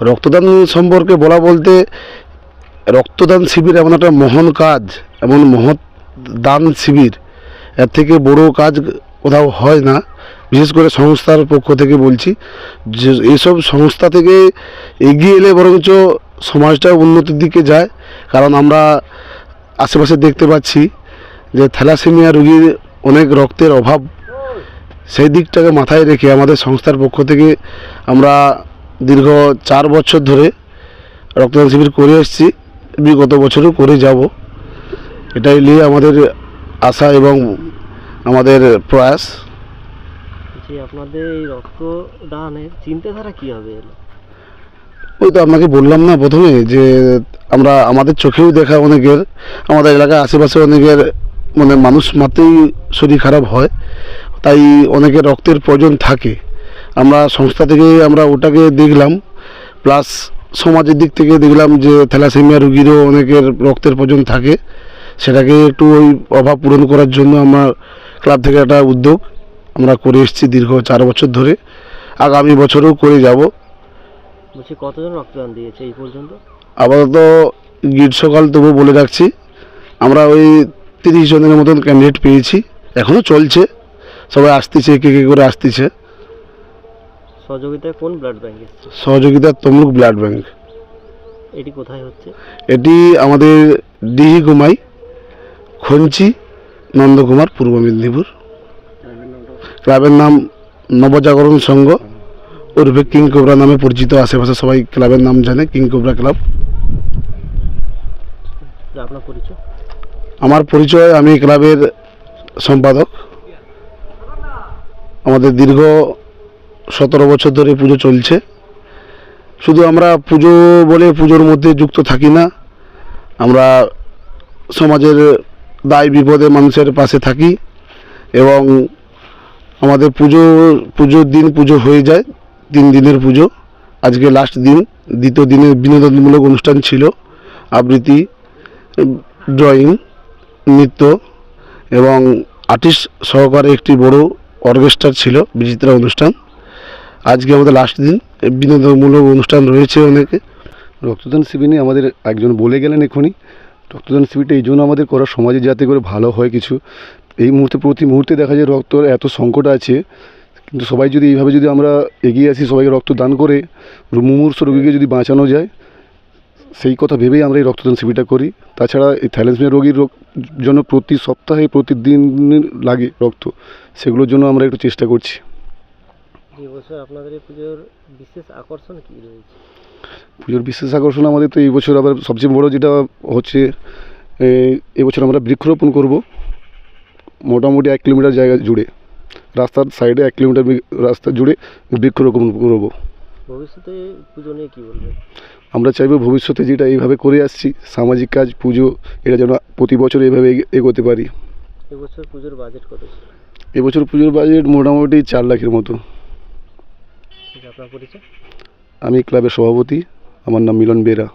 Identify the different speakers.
Speaker 1: রক্তদান সম্পর্কে বলা বলতে রক্তদান শিবির এমন একটা মহান কাজ, এমন মহৎ দান শিবির। এর থেকে বড় কাজ কোথাও হয় না। বিশেষ করে সংস্থার পক্ষ থেকে বলছি যে এইসব সংস্থা থেকে এগিয়ে এলে বরঞ্চ সমাজটা উন্নতির দিকে যায়। কারণ আমরা আশেপাশে দেখতে পাচ্ছি যে থ্যালাসেমিয়া রোগীর অনেক রক্তের অভাব। সেই দিকটাকে মাথায় রেখে আমাদের সংস্থার পক্ষ থেকে আমরা দীর্ঘ চার বছর ধরে রক্তদান শিবির করে এসেছি। বিগত বছরও করে যাব। এটাই নিয়ে আমাদের আশা এবং আমাদের প্রয়াস।
Speaker 2: আপনাদের এই রক্তদানের চিন্তাধারা কী হবে
Speaker 1: ওই তো আপনাকে বললাম না প্রথমে যে আমরা আমাদের চোখেও দেখা অনেকের আমাদের এলাকার আশেপাশে অনেকের মানে মানুষ মাত্রেই শরীর খারাপ হয়। তাই অনেকের রক্তের প্রয়োজন থাকে। আমরা সংস্থা থেকে আমরা ওটাকে দেখলাম প্লাস সমাজের দিক থেকে দেখলাম যে থ্যালাসেমিয়া রুগীরও অনেকের রক্তের প্রয়োজন থাকে সেটাকে একটু ওই অভাব পূরণ করার জন্য আমার ক্লাব থেকে একটা উদ্যোগ আমরা করে এসেছি দীর্ঘ চার বছর ধরে। আগামী বছরেও করে যাব।
Speaker 2: বলছি কতজন রক্তদান দিয়েছে এই পর্যন্ত?
Speaker 1: আপাতত গ্রীষ্মকাল তবু বলে রাখছি আমরা ওই তিরিশ জনের মতন ক্যান্ডিডেট পেয়েছি এখনও চলছে। সবাই আসতেছে কে কে করে আসতেছে।
Speaker 2: সহযোগিতায় কোন ব্লাড ব্যাংক
Speaker 1: সহযোগিতা তমলুক ব্লাড ব্যাংক
Speaker 2: এটি কোথায় হচ্ছে?
Speaker 1: এটি আমাদের ডিহি কুমাই খঞ্চি নন্দকুমার পূর্ব মেদিনীপুর। ক্লাবের নাম নবজাগরণ সংঘ ওরফে কিং কোবরা নামে পরিচিত আশেপাশে সবাই ক্লাবের নাম জানে কিং কোবরা ক্লাব।
Speaker 2: আপনার পরিচয়?
Speaker 1: আমার পরিচয় আমি ক্লাবের সম্পাদক। আমাদের দীর্ঘ সতেরো বছর ধরে পুজো চলছে। শুধু আমরা পুজো বলে পুজোর মধ্যে যুক্ত থাকি না, আমরা সমাজের দায় বিপদে মানুষের পাশে থাকি এবং আমাদের পুজো, পুজোর দিন পুজো হয়ে যায়, তিন দিনের পুজো। আজকে লাস্ট দিন, দ্বিতীয় দিনে বিনোদনমূলক অনুষ্ঠান ছিল, আবৃত্তি ড্রয়িং নৃত্য এবং আর্টিস্ট সহকারে একটি বড় অর্কেস্ট্রার ছিল, বিচিত্রা অনুষ্ঠান। আজকে আমাদের লাস্ট দিন বিনোদনমূলক অনুষ্ঠান রয়েছে অনেকে।
Speaker 3: রক্তদান শিবির নিয়ে আমাদের একজন বলে গেলেন এখনই, রক্তদান শিবিরটা এই জন্য আমাদের করা সমাজে যাতে করে ভালো হয় কিছু। এই মুহূর্তে, প্রতি মুহূর্তে দেখা যায় রক্তর এত সংকট আছে, কিন্তু সবাই যদি এইভাবে যদি আমরা এগিয়ে আসি, সবাইকে রক্ত দান করে মুমূর্ষ রোগীকে যদি বাঁচানো যায়, সেই কথা ভেবেই আমরা এই রক্তদান শিবিরটা করি। তাছাড়া এই থ্যালেসমিয়া রোগীর রোগ জন্য প্রতি সপ্তাহে, প্রতিদিন লাগে রক্ত, সেগুলোর জন্য আমরা একটু চেষ্টা করছি।
Speaker 2: এই বছর আপনাদের এই পুজোর বিশেষ আকর্ষণ কী রয়েছে?
Speaker 3: পুজোর বিশেষ আকর্ষণ আমাদের তো এই বছর আবার সবচেয়ে বড় যেটা হচ্ছে এবছর আমরা বৃক্ষরোপণ করব। মোটামুটি এক কিলোমিটার জায়গা জুড়ে রাস্তার সাইডে এক কিলোমিটার রাস্তা জুড়ে বৃক্ষরোপণ করব।
Speaker 2: ভবিষ্যতে পুজো নিয়ে কী বলবেন?
Speaker 3: আমরা চাইব ভবিষ্যতে যেটা এইভাবে করে আসছি সামাজিক কাজ পুজো এটা যেন প্রতি বছর এইভাবে এগ- এগোতে পারি।
Speaker 2: এবছর পুজোর বাজেট কত
Speaker 3: এবছর পুজোর বাজেট মোটামুটি চার লাখের মতো। আমি ক্লাবের সভাপতি। আমার নাম মিলন বেরা।